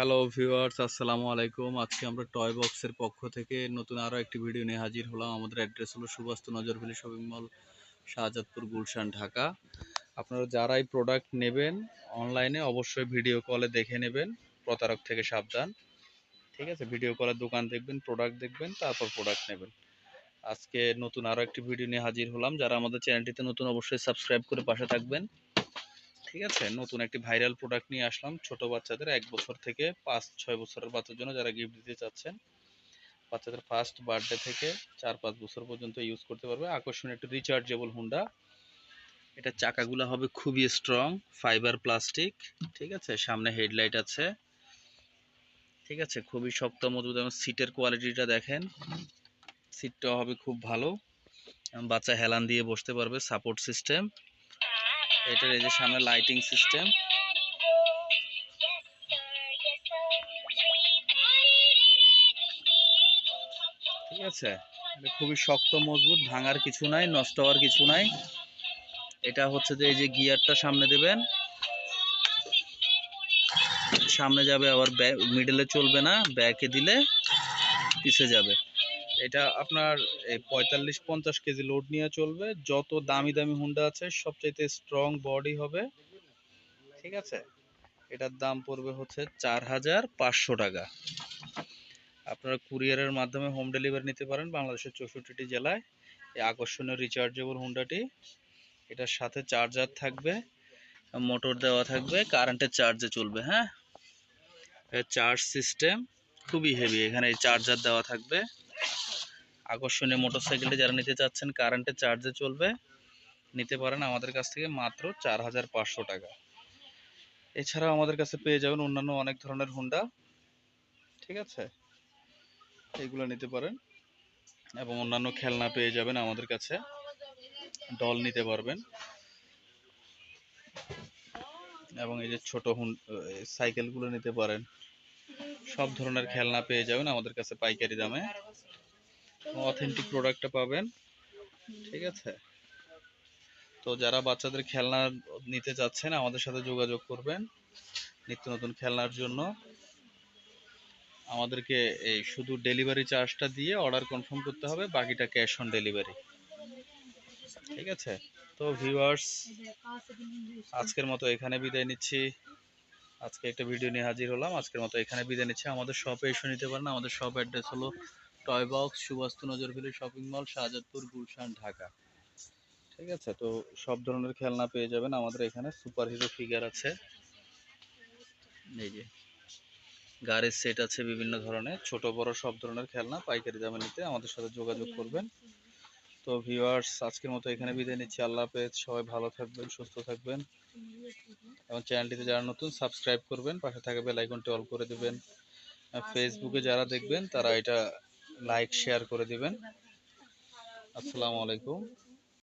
Hello viewers আসসালামু আলাইকুম। আজকে আমরা টয় বক্সের পক্ষ থেকে নতুন আরও একটি ভিডিও নিয়ে হাজির হলাম। আমাদের অ্যাড্রেস হলো সুবাস্তু নজরভ্যালি শপিং মল শাহজাদপুর, গুলশান, ঢাকা। আপনারা যারাই প্রোডাক্ট নেবেন অনলাইনে অবশ্যই ভিডিও কলে দেখে নেবেন। প্রতারক থেকে সাবধান। ঠিক আছে? ভিডিও কলে দোকান দেখবেন প্রোডাক্ট দেখবেন, তারপর প্রোডাক্ট নেবেন। আজকে নতুন আরও একটি ভিডিও নিয়ে হাজির হলাম। যারা আমাদের চ্যানেলটিতে নতুন, অবশ্যই সাবস্ক্রাইব করে পাশে থাকবেন। ঠিক আছে, নতুন একটি ভাইরাল প্রোডাক্ট নিয়ে আসলাম। ছোট বাচ্চাদের এক বছর থেকে পাঁচ, ছয় বছরের বাচ্চার জন্য যারা গিফট দিতে চাচ্ছেন, বাচ্চাদের ফার্স্ট বার্থডে থেকে চার, পাঁচ বছর পর্যন্ত ইউজ করতে পারবে। আকর্ষণীয় একটি রিচার্জেবল হুন্ডা এটা চাকাগুলো হবে খুবই স্ট্রং ফাইবার প্লাস্টিক ঠিক আছে? সামনে হেডলাইট আছে। ঠিক আছে? খুবই শক্ত, মজবুত এবং সিটের কোয়ালিটিটা দেখেন। সিটটাও হবে খুব ভালো। বাচ্চা হেলান দিয়ে বসতে পারবে সাপোর্ট সিস্টেম এটার এই যে সামনে লাইটিং সিস্টেম ঠিক আছে? খুবই শক্ত, মজবুত, ভাঙার কিছু নাই, নষ্ট হওয়ার কিছু নাই। এটা হচ্ছে যে এই যে গিয়ারটা সামনে দেবেন। সামনে যাবে, আবার মিডলে চলবে না, ব্যাকে দিলে পিছে যাবে। এটা আপনার এই পঁয়তাল্লিশ পঞ্চাশ কেজি লোড নিয়ে চলবে। যত দামি দামি হুন্ডা আছে, সবচাইতে স্ট্রং বডি হবে। ঠিক আছে? এটার দাম পড়বে হচ্ছে চার হাজার পাঁচশো টাকা। আপনারা কুরিয়ারের মাধ্যমে হোম ডেলিভারি নিতে পারেন বাংলাদেশের চৌষট্টিটি জেলায়। এই আকর্ষণীয় রিচার্জেবল হুন্ডাটি এটার সাথে চার্জার থাকবে মোটর দেওয়া থাকবে কারেন্টের চার্জে চলবে হ্যাঁ? চার্জ সিস্টেম খুবই হেভি এখানে চার্জার দেওয়া থাকবে। আকর্ষণীয় মোটরসাইকেলটি যারা নিতে চাচ্ছেন কারেন্টের চার্জে চলবে। নিতে পারেন আমাদের কাছ থেকে মাত্র চার হাজার পাঁচশো টাকা। এছাড়াও আমাদের কাছে পেয়ে যাবেন অন্যান্য অনেক ধরনের হুন্ডা ঠিক আছে? এইগুলো নিতে পারেন। এবং অন্যান্য খেলনা পেয়ে যাবেন আমাদের কাছে। ডল নিতে পারবেন। এবং এই যে ছোট সাইকেলগুলো নিতে পারেন। সব ধরনের খেলনা পেয়ে যাবেন আমাদের কাছে পাইকারি দামে। অথেন্টিক প্রোডাক্টটা পাবেন। ঠিক আছে? তো যারা বাচ্চাদের খেলনা নিতে চাচ্ছেন আমাদের সাথে যোগাযোগ করবেন নিত্য নতুন খেলনার জন্য। আমাদেরকে এই শুধু ডেলিভারি চার্জটা দিয়ে অর্ডার কনফার্ম করতে হবে, বাকিটা ক্যাশ অন ডেলিভারি ঠিক আছে? তো ভিউয়ার্স আজকের মতো এখানে বিদায় নিচ্ছি। আজকে একটা ভিডিও নিয়ে হাজির হলাম। আজকের মতো এখানে বিদায় নিচ্ছি। আমাদের শপে এসে নিতে পারেন। আমাদের শপ অ্যাড্রেস হলো toy box Subastu Nazar Valley shopping mall Shahjadpur Gulshan Dhaka ঠিক আছে, তো সব ধরনের খেলনা পেয়ে যাবেন আমাদের এখানে সুপার হিরো ফিগার আছে। এই যে, গাড়ির সেট আছে বিভিন্ন ধরনের, ছোট, বড় সব ধরনের খেলনা, পাইকারি দামে নিতে আমাদের সাথে যোগাযোগ করবেন। তো ভিউয়ার্স আজকের মতো এখানে বিদায় নিচ্ছি, আল্লাহ হাফেজ, সবাই ভালো থাকবেন, সুস্থ থাকবেন। এবং চ্যানেলটিতে যারা নতুন সাবস্ক্রাইব করবেন, পাশে থাকা বেল আইকনটি অল করে দিবেন। ফেসবুকে যারা দেখবেন, তারা এটা লাইক শেয়ার করে দিবেন। আসসালামু আলাইকুম।